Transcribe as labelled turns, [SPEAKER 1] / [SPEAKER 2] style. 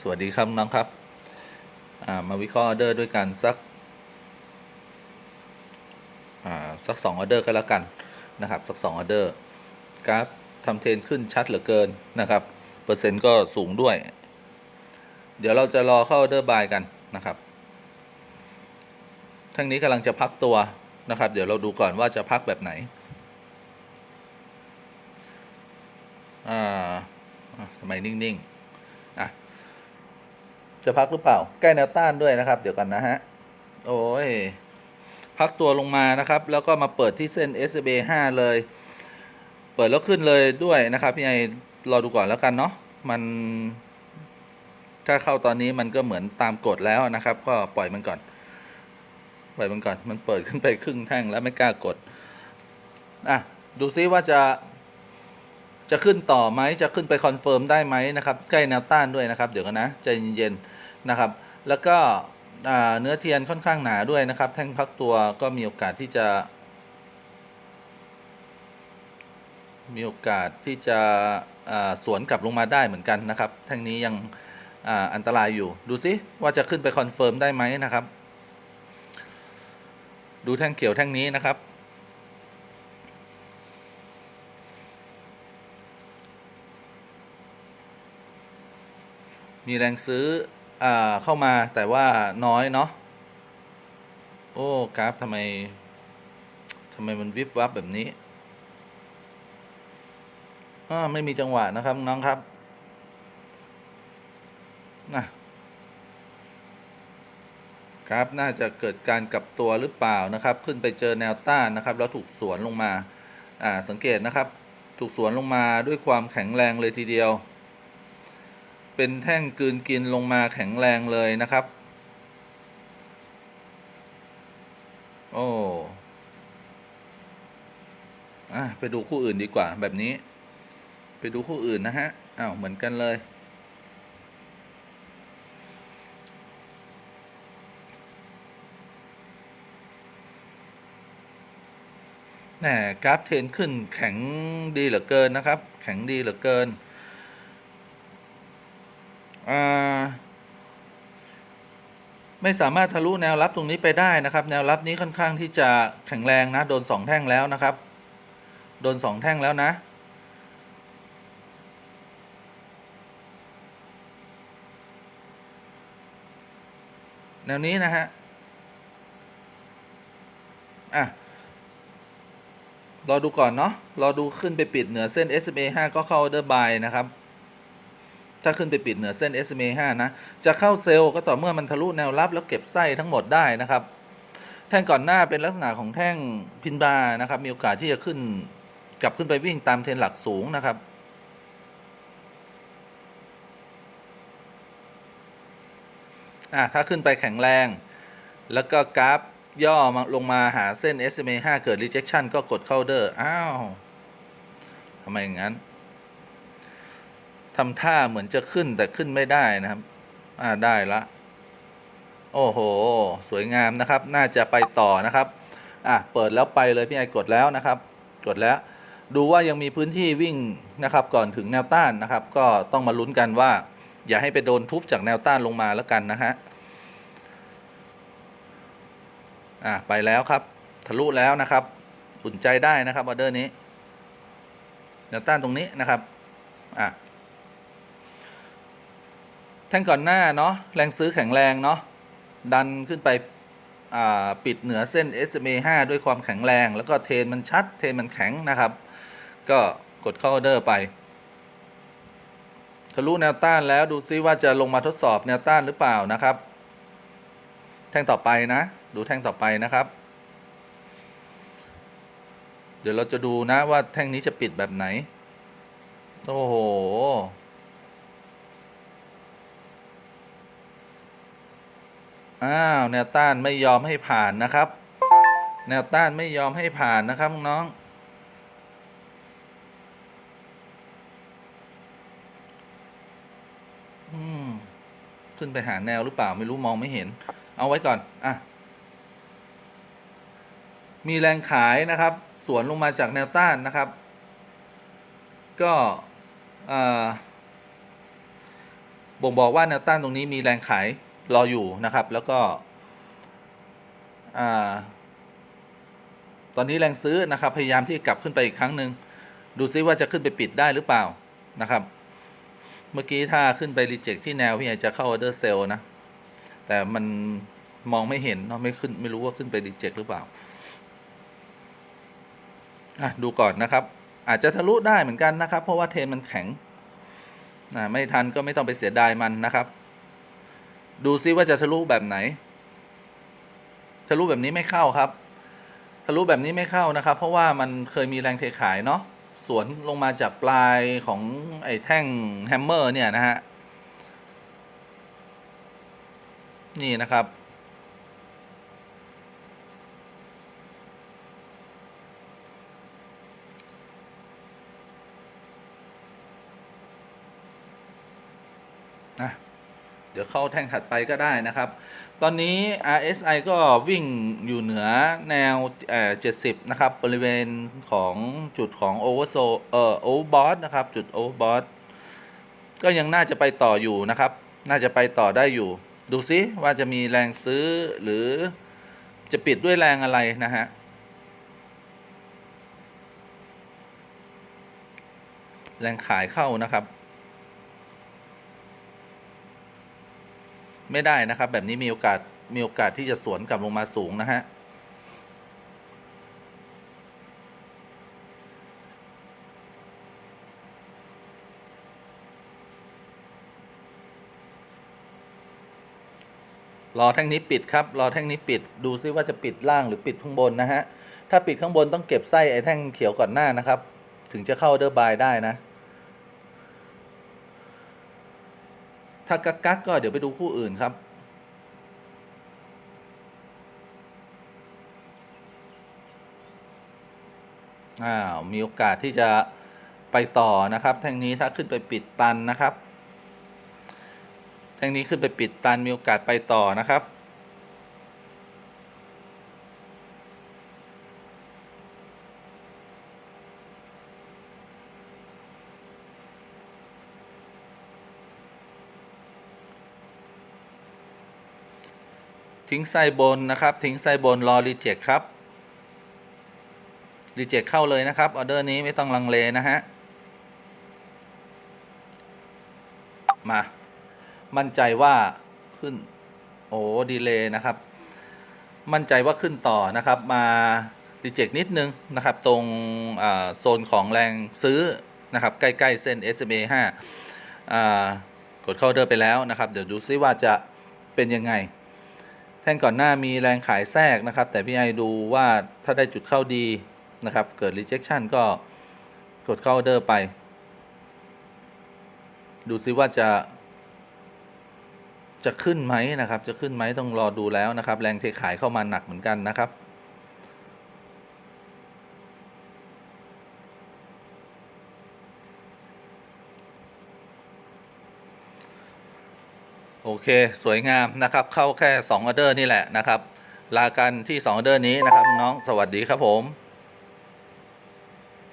[SPEAKER 1] สวัสดีครับน้องครับ มาวิเคราะห์ออเดอร์ด้วยกันสักสักสองออเดอร์ก็แล้วกันนะครับ สักสองออเดอร์กราฟทำเทรนขึ้นชัดเหลือเกินนะครับ เปอร์เซ็นต์ก็สูงด้วย เดี๋ยวเราจะรอเข้าออเดอร์บายกันนะครับทั้งนี้กำลังจะพักตัวนะครับ เดี๋ยวเราดูก่อนว่าจะพักแบบไหนอ่าทำไมนิ่ง ๆ จะพักหรือเปล่า ใกล้แนวต้านด้วยนะครับ เดี๋ยวกันนะฮะ โอ้ย พักตัวลงมานะครับ แล้วก็มาเปิดที่เส้น SMA 5เลย เปิดแล้วขึ้นเลยด้วยนะครับพี่ไอรอดูก่อนแล้วกันเนาะ มัน ถ้าเข้าตอนนี้มันก็เหมือนตามกฎแล้วนะครับ ก็ปล่อยมันก่อน ปล่อยมันก่อน มันเปิดขึ้นไปครึ่งแท่งแล้วไม่กล้ากด อะ ดูซิว่าจะจะขึ้นต่อไหม จะขึ้นไปคอนเฟิร์มได้ไหมนะครับ ใกล้แนวต้านด้วยนะครับ เดี๋ยวกันนะ ใจเย็นๆ นะครับ แล้วก็เนื้อเทียนค่อนข้างหนาด้วยนะครับ แท่งพักตัวก็มีโอกาสที่จะ มีโอกาสที่จะสวนกลับลงมาได้เหมือนกันนะครับ แท่งนี้ยังอ,อันตรายอยู่ดูซิว่าจะขึ้นไปคอนเฟิร์มได้ไหมนะครับ ดูแท่งเขียวแท่งนี้นะครับมีแรงซื้อ อ่าเข้ามาแต่ว่าน้อยเนาะโอ้กราฟทำไมทำไมมันวิบวับแบบนี้ไม่มีจังหวะนะครับน้องครับนะกราฟน่าจะเกิดการกลับตัวหรือเปล่านะครับ ขึ้นไปเจอแนวต้านนะครับ แล้วถูกสวนลงมา อ่า สังเกตนะครับ ถูกสวนลงมาด้วยความแข็งแรงเลยทีเดียว เป็นแท่งกลืนกินลงมาแข็งแรงเลยนะครับ โอ้อะไปดูคู่อื่นดีกว่าแบบนี้ ไปดูคู่อื่นนะฮะอ้าวเหมือนกันเลยแหมกราฟเทรนขึ้นแข็งดีเหลือเกินนะครับ แข็งดีเหลือเกิน ไม่สามารถทะลุแนวรับตรงนี้ไปได้นะครับ แนวรับนี้ค่อนข้างที่จะแข็งแรงนะ โดนสองแท่งแล้วนะครับ โดนสองแท่งแล้วนะแนวนี้นะฮะ อะ รอดูก่อนเนาะ รอดูขึ้นไปปิดเหนือเส้น SMA 5 ก็เข้า order buy นะครับ ถ้าขึ้นไปปิดเหนือเส้น SMA 5 นะ จะเข้าเซลล์ก็ต่อเมื่อมันทะลุแนวรับแล้วเก็บไส้ทั้งหมดได้นะครับ แท่งก่อนหน้าเป็นลักษณะของแท่งพินบาร์นะครับ มีโอกาสที่จะขึ้นกลับขึ้นไปวิ่งตามเทรนหลักสูงนะครับอะถ้าขึ้นไปแข็งแรง แล้วก็กราฟย่อมาลงมาหาเส้น SMA 5 เกิด rejection ก็กดเข้าเดอร์อ้าวทำไมอย่างนั้น ทำท่าเหมือนจะขึ้นแต่ขึ้นไม่ได้นะครับ อ่าได้ละ โอ้โห สวยงามนะครับ น่าจะไปต่อนะครับ อะเปิดแล้วไปเลยพี่ไอกดแล้วนะครับ กดแล้ว ดูว่ายังมีพื้นที่วิ่งนะครับ ก่อนถึงแนวต้านนะครับ ก็ต้องมาลุ้นกันว่า อย่าให้ไปโดนทุบจากแนวต้านลงมาแล้วกันนะฮะอะไปแล้วครับ ทะลุแล้วนะครับอุ่นใจได้นะครับออเดอร์นี้แนวต้านตรงนี้นะครับ อะ แท่งก่อนหน้าเนาะแรงซื้อแข็งแรงเนาะดันขึ้นไปปิดเหนือเส้น SMA 5 ด้วยความแข็งแรง แล้วก็เทนมันชัด เทนมันแข็งนะครับ ก็กดเข้าออเดอร์ไป ทะลุแนวต้านแล้วดูซิว่าจะลงมาทดสอบแนวต้านหรือเปล่านะครับ แท่งต่อไปนะ ดูแท่งต่อไปนะครับ เดี๋ยวเราจะดูนะว่าแท่งนี้จะปิดแบบไหน โอ้โห อ้าวแนวต้านไม่ยอมให้ผ่านนะครับ แนวต้านไม่ยอมให้ผ่านนะครับน้องอืมขึ้นไปหาแนวหรือเปล่าไม่รู้มองไม่เห็น เอาไว้ก่อน อะ มีแรงขายนะครับ สวนลงมาจากแนวต้านนะครับ ก็อ่าบ่งบอกว่าแนวต้านตรงนี้มีแรงขาย รออยู่นะครับ แล้วก็ตอนนี้แรงซื้อนะครับ พยายามที่จะกลับขึ้นไปอีกครั้งหนึ่งดูซิว่าจะขึ้นไปปิดได้หรือเปล่านะครับ เมื่อกี้ถ้าขึ้นไปรีเจ็คที่แนวพี่ใหญ่จะเข้าออเดอร์เซลนะ แต่มันมองไม่เห็นเนาะไม่ขึ้นไม่รู้ว่าขึ้นไปรีเจ็คหรือเปล่าอะดูก่อนนะครับ อาจจะทะลุได้เหมือนกันนะครับ เพราะว่าเทนมันแข็งไม่ทันก็ไม่ต้องไปเสียดายมันนะครับ ดูซิว่าจะทะลุแบบไหน ทะลุแบบนี้ไม่เข้าครับ ทะลุแบบนี้ไม่เข้านะครับ เพราะว่ามันเคยมีแรงเทขายเนาะสวนลงมาจากปลายของไอ้แท่งแฮมเมอร์เนี่ยนะฮะ นี่นะครับนะ เดี๋ยวเข้าแท่งถัดไปก็ได้นะครับ ตอนนี้ RSI ก็วิ่งอยู่เหนือแนวเอ่อ70 นะครับ บริเวณของจุดของ Over so เอ่อ Overbought นะครับ จุด Overbought ก็ยังน่าจะไปต่ออยู่นะครับ น่าจะไปต่อได้อยู่ ดูซิว่าจะมีแรงซื้อหรือจะปิดด้วยแรงอะไรนะฮะ แรงขายเข้านะครับ ไม่ได้นะครับ แบบนี้มีโอกาสมีโอกาสที่จะสวนกลับลงมาสูงนะฮะรอแท่งนี้ปิดครับ รอแท่งนี้ปิด ดูซิว่าจะปิดล่างหรือปิดข้างบนนะฮะ ถ้าปิดข้างบนต้องเก็บไส้ไอ้แท่งเขียวก่อนหน้านะครับ ถึงจะเข้าเดอร์บายได้นะ ถ้ากักกักก็เดี๋ยวไปดูคู่อื่นครับ อ้าว มีโอกาสที่จะไปต่อนะครับ แท่งนี้ถ้าขึ้นไปปิดตันนะครับ แท่งนี้ขึ้นไปปิดตันมีโอกาสไปต่อนะครับ ทิ้งไส้บนนะครับ ทิ้งไส้บนรอรีเจ็คครับรีเจ็คเข้าเลยนะครับออเดอร์นี้ไม่ต้องลังเลนะฮะมา มั่นใจว่าขึ้น โอ้ดีเลยนะครับ มั่นใจว่าขึ้นต่อนะครับ มารีเจ็คนิดนึงนะครับ ตรงโซนของแรงซื้อนะครับ ใกล้ ๆ เส้น SMA 5อ่ากดเข้าออเดอร์ไปแล้วนะครับ เดี๋ยวดูซิว่าจะเป็นยังไง ท่งก่อนหน้ามีแรงขายแทรกนะครับ แต่พี่ไอดูว่าถ้าได้จุดเข้าดีนะครับ เกิด rejection ก็กดเข้าออเดอร์ไป ดูซิว่าจะ จะขึ้นไหมนะครับ จะขึ้นไหมต้องรอดูแล้วนะครับ แรงเทขายเข้ามาหนักเหมือนกันนะครับ โอเคสวยงามนะครับ เข้าแค่2ออเดอร์นี่แหละนะครับ ลากันที่2ออเดอร์นี้นะครับน้องสวัสดีครับผม